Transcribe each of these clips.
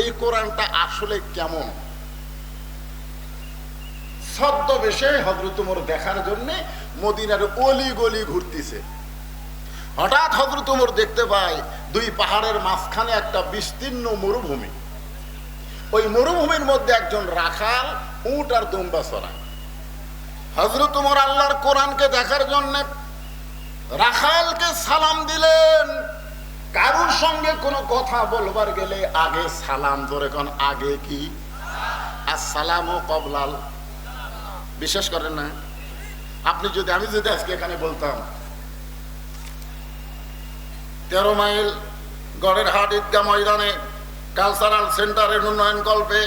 এই কোরআনটা আসলে কেমন? ছদ্মবেশে হজরত উমর দেখার জন্য মদিনার অলি গলি ঘুরতেছে। হঠাৎ হজরত উমর দেখতে পায় দুই পাহাড়ের মাঝখানে একটা বিস্তীর্ণ মরুভূমি। ওই মরুভূমির মধ্যে একজন রাখাল, উট আর দুম্বা চড়ায় হজরত উমর আল্লাহর কোরআনকে দেখার জন্য রাখালকে সালাম দিলেন। কারুর সঙ্গে কোনো কথা বলবার গেলে আগে সালাম ধরে কোন, আগে কি? আসসালাম কবলাল। বিশ্বাস করেন না? আপনি যদি, আমি যদি আজকে এখানে বলতাম, তেরো মাইল গড়ের হাট ঈদগা ময়দানে কালচারাল সেন্টারের উন্নয়ন কল্পে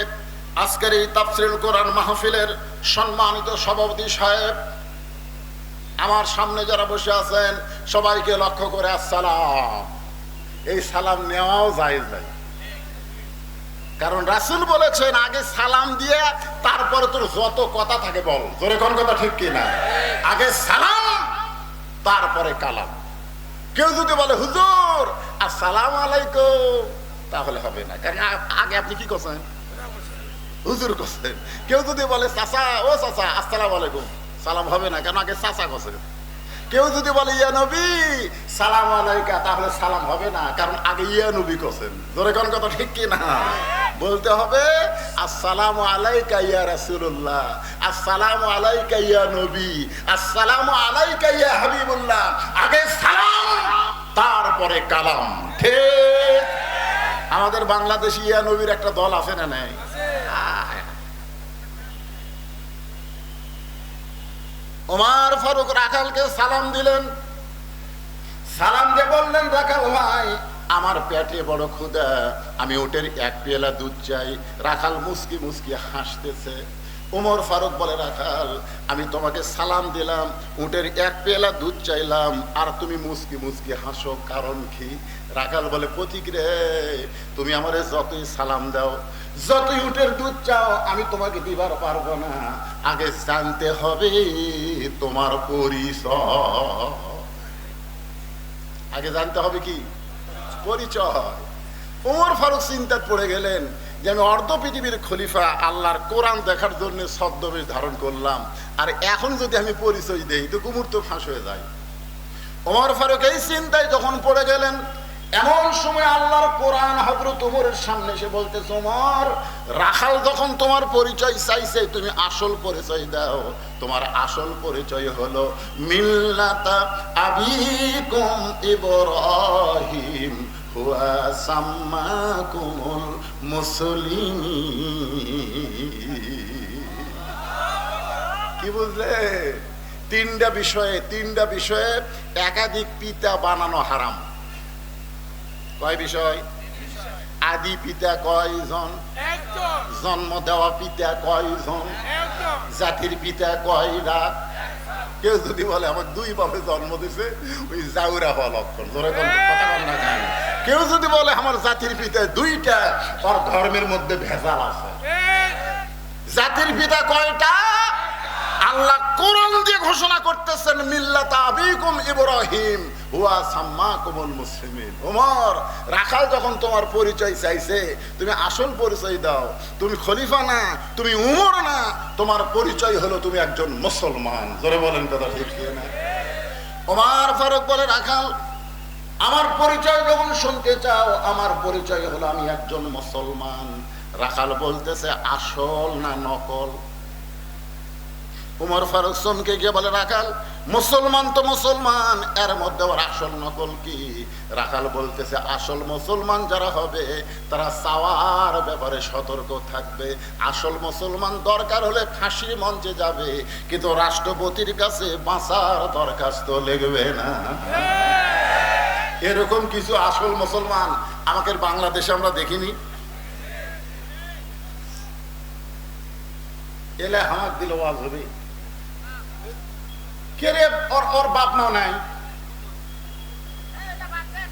আজকের এই তাফসিল কোরআন মাহফিলের সম্মানিত সভাপতি সাহেব, আমার সামনে যারা বসে আছেন, সবাইকে লক্ষ্য করে আসসালাম। এই সালাম নেওয়াও যায় যায় কারণ রাসুল বলেছেন, আগে সালাম দিয়ে তারপরে তোর যত কথা থাকে বল। তোর কোন কথা ঠিক কি না? আগে সালাম, তারপরে কালাম। কেউ যদি বলে, হুজুর, আসসালাম আলাইকুম, তাহলে হবে না। কারণ আগে আপনি কি করছেন? হুজুর করছেন। কেউ যদি বলে, চাচা, ও চাচা, আসসালাম আলাইকুম, সালাম হবে না। কেন? আগে চাচা করছেন। কেউ যদি বলে, ইয়া নবী, সালাম আলাইকা, তাহলে সালাম হবে না, কারণ আগে ইয়া নবী করছেন। ধরে কোন কথা ঠিক কি না বলতে হবে, আসসালাম আলাইকা ইয়া রাসূলুল্লাহ, আসসালাম আলাইকা ইয়া নবী, আসসালাম আলাইকা ইয়া হাবিবুল্লাহ। আগে সালাম, তারপরে কালাম। ঠিক? আমাদের বাংলাদেশি ইয়া নবীর একটা দল আছে না নাই? ওমার ফারুক রাখালকে সালাম দিলেন। সালাম দিয়ে বললেন, রাখাল ভাই, আমার পেটে বড় ক্ষুদা আমি ওটের এক পেলা দুধ চাই। রাখাল মুসকি মুসকি হাসতেছে। ওমর ফারুক বলে, রাখাল, আমি তোমাকে সালাম দিলাম, উটের এক পেলা দুধ চাইলাম, আর তুমি মুসকি মুসকি হাসো, কারণ কি? রাখাল বলে, প্রতীক রে, তুমি আমারে যতই সালাম দাও যতই উটের দুধ চাও, আমি তোমাকে দিবার পারব না। আগে জানতে হবে তোমার পরিচয়। আগে জানতে হবে কি? পরিচয়। ওমর ফারুক চিন্তাত পড়ে গেলেন, যে আমি অর্ধ পৃথিবীর খলিফা, আল্লাহর কোরআন দেখার জন্য ছদ্মবেশ ধারণ করলাম। আর এখন যদি আমি পরিচয় দেই, তো কুমুর তো ফাঁস হয়ে যায়। ওমর ফারুক এই চিন্তায় যখন পড়ে গেলেন এমন সময় আল্লাহর কোরআন হজরত উমরের সামনে এসে বলতে তোমার রাখাল যখন তোমার পরিচয় চাইছে, তুমি আসল পরিচয় দাও। তোমার আসল পরিচয় হলো মিল্লাতা আবিকুম ইব্রাহিম, হুয়া সাম্মাকুমুল মুসলিমিন। কি বুঝলে? তিনটা বিষয়ে তিনটা বিষয়ে একাধিক পিতা বানানো হারাম। কয় বিষয়? আদি পিতা কয়জন? জন্ম দেওয়া পিতা কয়জন? জাতির পিতা কয়রা? কেউ যদি বলে আমার দুই বাপে জন্ম দিছে ওই জাউরা হওয়া লক্ষণ। ধরে কোন কথা না? কেউ যদি বলে আমার জাতির পিতা দুইটা ওর ধর্মের মধ্যে ভেজাল আছে। জাতির পিতা কয়টা? আল্লাহ কোরআন দিয়ে ঘোষণা করতেছেন ইব্রাহিম, হুয়া ওমর রাখাল যখন তোমার পরিচয় চাইছে, তুমি আসল পরিচয় দাও। তুমি খলিফা না, তুমি উমর না, তোমার পরিচয় হলো তুমি একজন মুসলমান। বলেন কথা ঠিক না? ফারুক বলে, রাখাল, আমার পরিচয় যখন শুনতে চাও, আমার পরিচয় হলো আমি একজন মুসলমান। রাখাল বলতেছে, আসল না নকল? উমর ফারুক সোনকে গিয়ে বলে, রাখাল মুসলমান তো মুসলমান, এর মধ্যে ওর আসল নকল কি? রাখাল বলতেছে, আসল মুসলমান যারা হবে, তারা চাওয়ার ব্যাপারে সতর্ক থাকবে। আসল মুসলমান দরকার হলে ফাঁসির মঞ্চে যাবে, কিন্তু রাষ্ট্রপতির কাছে বাঁচার দরখাস্ত লিখবে না। এরকম কিছু আসল মুসলমান আমাদের বাংলাদেশে আমরা দেখিনি। এলে হামাক দিল ওয়াজ হবে। কে রে ওর ওর বাপ মাও নাই?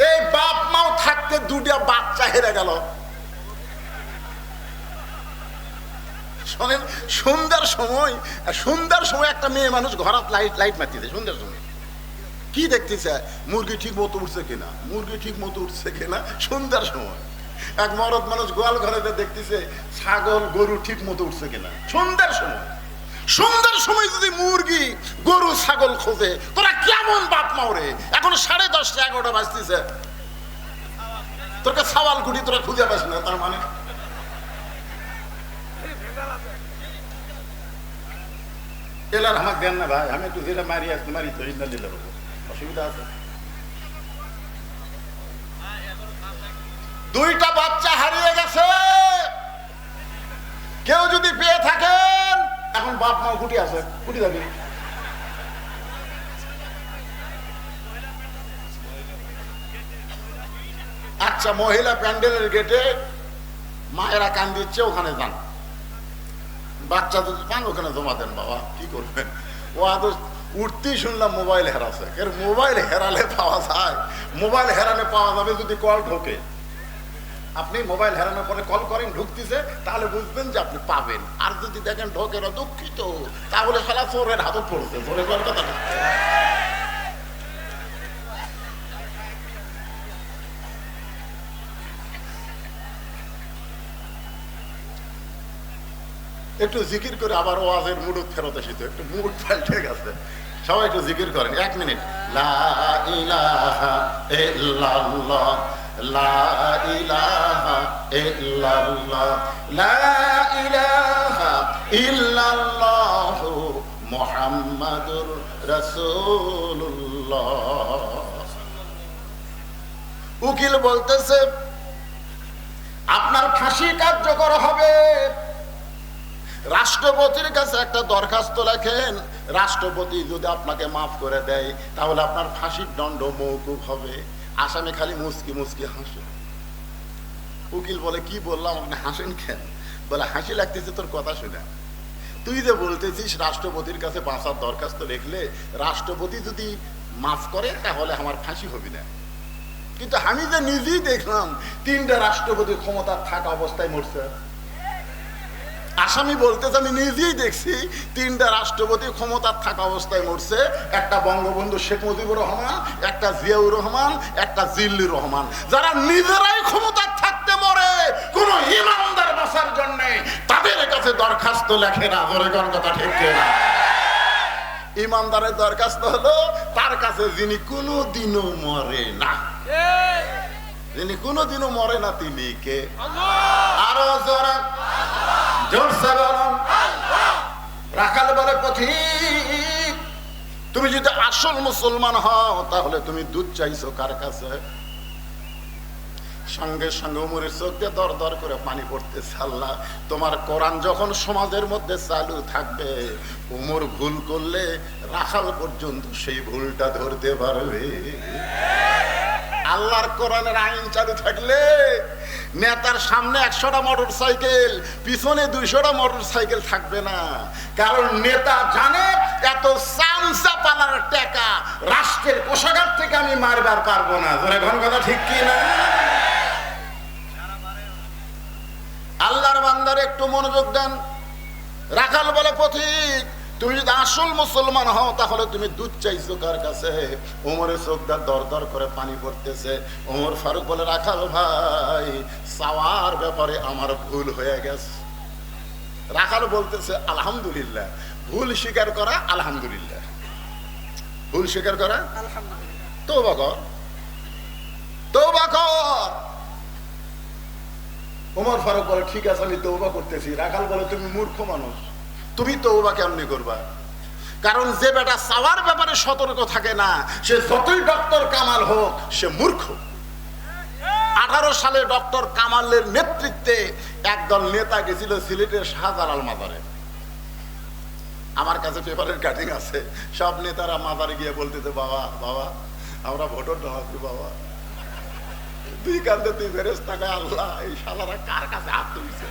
এই বাপ মাও থাকতে দুটা বাচ্চা হেরে গেল। শোনেন, সন্ধ্যার সময় সন্ধ্যার সময় একটা মেয়ে মানুষ ঘরাত লাইট লাইট মারতেছে, সন্ধ্যার সময়। কি দেখতেছে? মুরগি ঠিক মতো উঠছে কিনা? মুরগি ঠিক মতো উঠছে কিনা? সন্ধ্যার সময়। এক মরদ মানুষ গোয়াল ঘরে দেখতেছে, ছাগল, গরু ঠিক মতো উঠছে কিনা? সন্ধ্যার সময়। সন্ধ্যার সময় যদি মুরগি, গরু, ছাগল খোঁজে, তোরা কেমন বাপ মাওরে এখন সাড়ে দশটা, এগারোটা বাজতেছে। তোরকে সাওয়াল গুটি তোরা খুঁজে পাস না, তার মানে? এলার আমাকে দেন না ভাই, আমি একটু মারি আসতে মারি তো ইন্দার দিলে অসুবিধা আছে। দুইটা বাচ্চা হারিয়ে গেছে কেউ যদি পেয়ে থাকেন আছে আচ্ছা মহিলা প্যান্ডেলের গেটে মায়েরা কান দিচ্ছে, ওখানে যান। বাচ্চা যদি পান, ওখানে জমা দেন, বাবা, কি করবেন? ও আদৌ উঠতেই শুনলাম মোবাইল হেরাছে। এর মোবাইল হেরালে পাওয়া যায়। মোবাইল হেরালে পাওয়া যাবে যদি কল ঢোকে। আপনি মোবাইল হেরানোর পরে কল করেন, ঢুকতেছে, তাহলে বুঝবেন যে আপনি পাবেন। আর যদি দেখেন ঢোকে না দুঃখিত, তাহলে সালা চোরের হাতত পড়ছে, চোরের কথা একটু জিকির করে আবার ওয়াজের মুড ফেরত এসেছে একটু মুড পাল্টে গেছে। সবাই একটু জিকির করেন, এক মিনিট। লা ইলাহা ইল্লাল্লাহ লা লা উকিল বলতেছে, আপনার ফাঁসি কার্যকর হবে। রাষ্ট্রপতির কাছে একটা দরখাস্ত লেখেন, রাষ্ট্রপতি যদি আপনাকে মাফ করে দেয়, তাহলে আপনার ফাঁসির দণ্ড মৌকুব হবে। আসামে খালি মুসকি মুসকি হাসে। উকিল বলে, কি বললাম? আপনি হাসেন কেন? বলে, হাসি লাগতেছে, তোর কথা শুনে। তুই যে বলতেছিস, রাষ্ট্রপতির কাছে বাঁচার দরখাস্ত লিখলে, রাষ্ট্রপতি যদি মাফ করে, তাহলে আমার ফাঁসি হবি না। কিন্তু আমি যে নিজেই দেখলাম, তিনটা রাষ্ট্রপতি ক্ষমতা থাকা অবস্থায় মরছে। আসামি বলতেছে আমি নিজেই দেখছি তিনটা রাষ্ট্রপতি ক্ষমতার থাকা অবস্থায় মরছে। একটা বঙ্গবন্ধু শেখ মুজিবুর রহমান একটা জিয়াউর রহমান একটা জিল্লুর রহমান। যারা নিজেরাই ক্ষমতার থাকতে মরে কোন ইমানদার বাসার জন্য তাদের কাছে দরখাস্ত লেখে না। ধরে কথা ঠিক না ইমানদারের দরখাস্ত হলো তার কাছে যিনি কোনো দিনও মরে না। যিনি কোনোদিনও মরে না তিনি কে? আরও জোরে। রাখাল বলে, পথিক, তুমি যদি আসল মুসলমান হও, তাহলে তুমি দুধ চাইছো কার কাছে? সঙ্গে সঙ্গে উমরের চোখ দর দর করে পানি পড়তেছে আল্লাহ তোমার কোরআন যখন সমাজের মধ্যে চালু থাকবে, উমর ভুল করলে রাখাল পর্যন্ত সেই ভুলটা ধরতে পারবে। আল্লাহর কোরআনের আইন চালু থাকলে নেতার সামনে একশোটা মোটর সাইকেল পিছনে দুইশোটা মোটর সাইকেল থাকবে না। কারণ নেতা জানে এত চামচা পালার টাকা, রাষ্ট্রের কোষাগার থেকে আমি মারবার পারব না। ধরে ঘন কথা ঠিক কি না? আল্লাহর বান্দার একটু মনোযোগ দেন। রাখাল বলে, পথিক তুমি যদি আসল মুসলমান হও তাহলে তুমি দুধ চাইছো কার কাছে? ওমরের চোখদার দর দর করে পানি পড়তেছে। ওমর ফারুক বলে রাখাল ভাই চাওয়ার ব্যাপারে আমার ভুল হয়ে গেছে। রাখাল বলতেছে আলহামদুলিল্লাহ। ভুল স্বীকার করা আলহামদুলিল্লাহ। ভুল স্বীকার করা? তো কর। তৌবা কর। ওমর ফারুক বলে ঠিক আছে আমি তৌবা করতেছি। রাখাল বলে তুমি মূর্খ মানুষ। তুমি তৌবা কেমনি করবা? কারণ যে বেটা চাওয়ার ব্যাপারে সতর্ক থাকে না, সে যতই ডক্টর কামাল হোক, সে মূর্খ। আঠারো সালে ডক্টর কামালের নেতৃত্বে একদল নেতা গেছিল সিলেটের শাহজালাল মাজারে আমার কাছে পেপারের কাটিং আছে। সব নেতারা মাজারে গিয়ে বলতেছে, বাবা বাবা, আমরা ভোটার ঢাকি বাবা। দুই কান্দে তুই ফেরেস টাকা আল্লাহ, এই শালারা কার কাছে হাত তুলছে?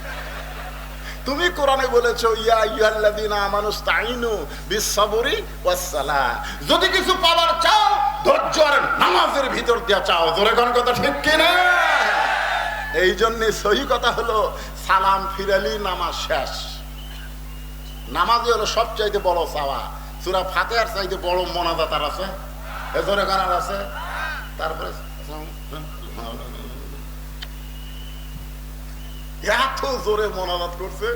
তুমি কোরআনে বলেছ, ইয়া ইউহাল্লাযিনা আমানুস্তাইনু বিসসাবরি ওয়াসসালাহ। যদি কিছু পাওয়ার চাও, ধৈর্য আর নামাজের ভিতর দিয়া চাও। জোরে কোন কথা ঠিক কি না এই জন্য সহি কথা হলো, সালাম ফিরালি, নামাজ শেষ। নামাজই হলো সবচাইতে বড় চাওয়া। সুরা ফাতেহার চাইতে বড় মনাজাতার আছে? এ জোরে গানার আছে? তারপরে এত জোরে মনাজাত করছে,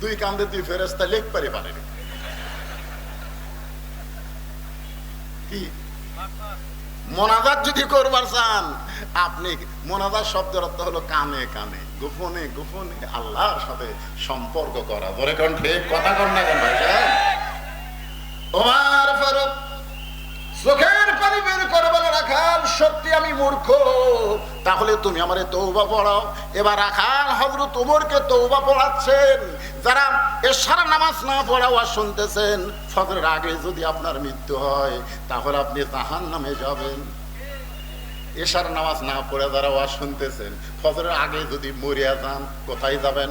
দুই কান্দে দুই ফেরেস্তা লেখ পারি পারেনি কি? মোনাজাত যদি করবার চান, আপনি মোনাজাত শব্দের অর্থ হলো কানে কানে, গোপনে গোপনে আল্লাহর সাথে সম্পর্ক করা। ধরে কোন ঠিক কথা কন না কেন ভাই? ওমর ফারুক, চোখের পানি বের করে রাখাল সত্যি আমি মূর্খ। তাহলে তুমি আমারে তৌবা পড়াও। এবার রাখাল হজরত উমরকে তৌবা পড়াচ্ছেন। যারা এশার নামাজ না পড়াও আর শুনতেছেন, ফজরের আগে যদি আপনার মৃত্যু হয়, তাহলে আপনি তাহার নামে যাবেন। এশার নামাজ না পড়ে যারা ওয়াজ শুনতেছেন, ফজরের আগে যদি মরিয়া যান, কোথায় যাবেন?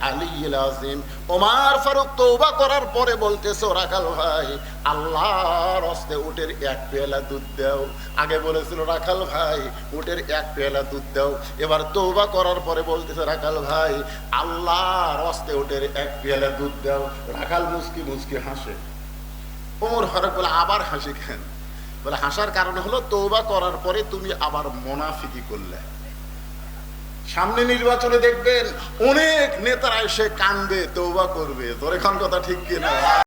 আলিয়্যিল আযীম। ওমর ফারুক তওবা করার পরে বলতেছে রাখাল ভাই, আল্লাহর হস্তে উটের এক পেয়ালা দুধ দাও। আগে বলেছিল, রাখাল ভাই, উটের এক পেয়ালা দুধ দাও। এবার তৌবা করার পরে বলতেছে, রাখাল ভাই, আল্লাহর হস্তে উটের এক পেয়ালা দুধ দাও। রাখাল মুসকি মুসকি হাসে। ওমর ফারুক বলে, আবার হাসি খান বলে, হাসার কারণ হলো তৌবা করার পরে তুমি আবার মোনাফিকি করলে। সামনে নির্বাচনে দেখবেন অনেক নেতারা এসে কান্দবে তৌবা করবে। তোর এখন কথা ঠিক কিনা?